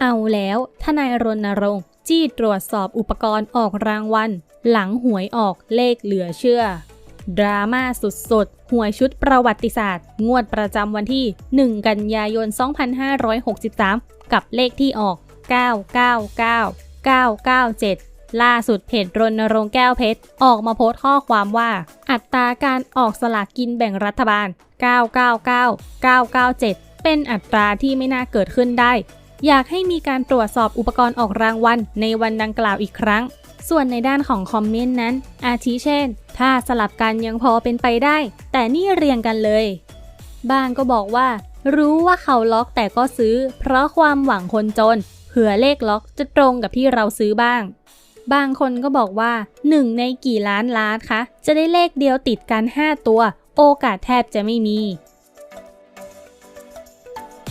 เอาแล้ว ทนายรณรงค์ จี้ตรวจสอบอุปกรณ์ออกรางวัล หลังหวยออกเลขเหลือเชื่อ ดราม่าสุดๆ หวยชุดประวัติศาสตร์ งวดประจำวันที่ 1 กันยายน 2563 กับเลขที่ออก 999 997ล่าสุดเพจรณรงค์แก้วเพชร ออกมาโพสต์ข้อความว่า อัตราการออกสลากกินแบ่งรัฐบาล 999 997 เป็นอัตราที่ไม่น่าเกิดขึ้นได้ อยากให้มีการตรวจสอบอุปกรณ์ออกรางวัลในวันดังกล่าวอีกครั้ง ส่วนในด้านของคอมเมนต์นั้น อาทิเช่น ถ้าสลับกันยังพอเป็นไปได้ แต่นี่เรียงกันเลยบางก็บอกว่า รู้ว่าเขาล็อกแต่ก็ซื้อ เพราะความหวังคนจน เผื่อเลขล็อกจะตรงกับที่เราซื้อบ้าง บางคนก็บอกว่า 1 ในกี่ล้านล้านคะ จะได้เลขเดียวติดกัน 5 ตัว โอกาสแทบจะไม่มี